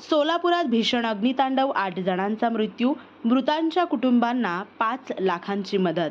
सोलापुरात भीषण अग्नितांडव आठ जणांचा मृत्यू मृतांच्या कुटुंबांना पाच लाखांची मदत.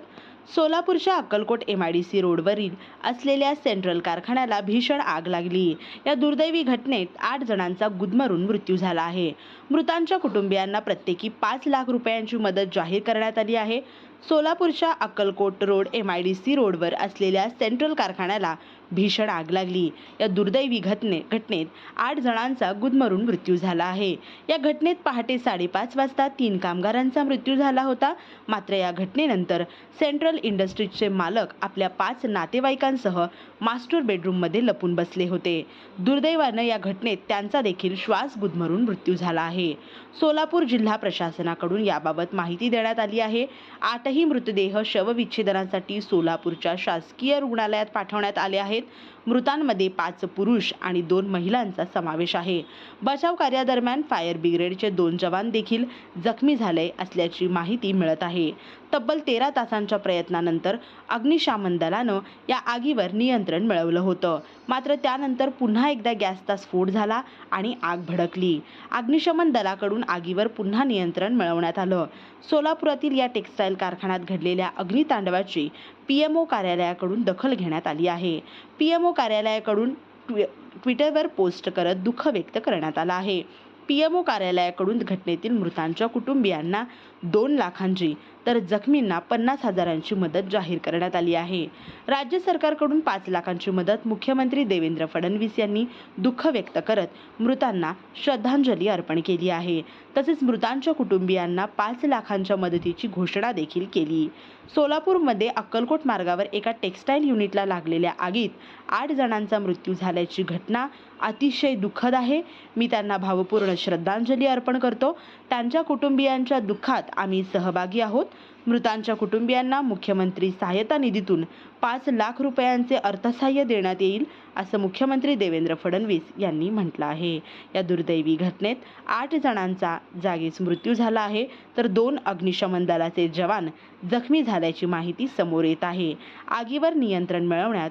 सोलापूरच्या Akkalkot M I D C रोडवरील असलेल्या सेंट्रल कारखान्याला भीषण आग लागली. या दुर्दैवी घटनेत आठ जणांचा गुदमरून मृत्यू झाला आहे. मृतांच्या कुटुंबियांना प्रत्येकी पाच लाख रुपयांची मदत जाहीर करण्यात आली आहे. सोलापूरच्या Akkalkot road M I D C रोडवर असलेल्या सेंट्रल कारखान्याला भीषण आग लागली. या दुर्दैवी घटने घटनेत आठ जणांचा गुदमरून मृत्यू झाला आहे. या घटनेत पहाटे साडेपाच वाजता तीन कामगारांचा मृत्यू झाला होता. मात्र या घटनेनंतर सेंट्रल इंडस्ट्रीजचे मालक आपल्या पाच नातेवाईकांसह मास्टर बेडरूममध्ये लपून बसले होते. दुर्दैवानं या घटनेत त्यांचा देखील श्वास गुदमरून मृत्यू झाला आहे. सोलापूर जिल्हा प्रशासनाकडून याबाबत माहिती देण्यात आली आहे. आठ आठही मृतदेह शवविच्छेदनासाठी सोलापूरच्या शासकीय रुग्णालयात पाठवण्यात आले आहेत. मृतांमध्ये पाच पुरुष आणि दोन महिलांचा समावेश आहे. बचाव कार्यादरम्यान फायर ब्रिगेडचे दोन जवान देखील जखमी झाले असल्याची माहिती मिळत आहे. तब्बल तेरा तासांच्या प्रयत्नानंतर अग्निशामन दलानं या आगीवर नियंत्रण मिळवलं होतं. मात्र त्यानंतर पुन्हा एकदा गॅसचा स्फोट झाला आणि आग भडकली. अग्निशमन दलाकडून आगीवर पुन्हा नियंत्रण मिळवण्यात आलं. सोलापुरातील या टेक्स्टाईल कारखान्यात घडलेल्या अग्नितांडवाची पी एम ओ कार्यालयाकडून दखल घेण्यात आली आहे. पी एम ओ कार्यालयाकडून ट्वि ट्विटरवर पोस्ट करत दुःख व्यक्त करण्यात आलं आहे. पी एम ओ कार्यालयाकडून घटनेतील मृतांच्या कुटुंबियांना दोन लाखांची तर जखमींना पन्नास हजारांची मदत जाहीर करण्यात आली आहे. राज्य सरकारकडून पाच लाखांची मदत मुख्यमंत्री देवेंद्र फडणवीस यांनी दुःख व्यक्त करत मृतांना श्रद्धांजली अर्पण केली आहे. तसेच मृतांच्या कुटुंबियांना पाच लाखांच्या मदतीची घोषणा देखील केली. सोलापूरमध्ये अक्कलकोट मार्गावर एका टेक्स्टाईल युनिटला लागलेल्या आगीत आठ जणांचा मृत्यू झाल्याची घटना अतिशय दुःखद आहे. मी त्यांना भावपूर्ण श्रद्धांजली अर्पण करतो. त्यांच्या कुटुंबियांच्या दुःखात आम्ही सहभागी आहोत. मृतांच्या कुटुंबियांना मुख्यमंत्री सहायता निधीतून पाच लाख रुपयांचे अर्थसहाय्य देण्यात येईल असं मुख्यमंत्री देवेंद्र फडणवीस यांनी म्हटलं आहे. या दुर्दैवी घटनेत आठ जणांचा जागीच मृत्यू झाला आहे तर दोन अग्निशमन दलाचे जवान जखमी झाल्याची माहिती समोर येत आहे. आगीवर नियंत्रण मिळवण्यात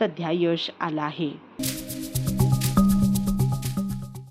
सध्या यश आलं आहे.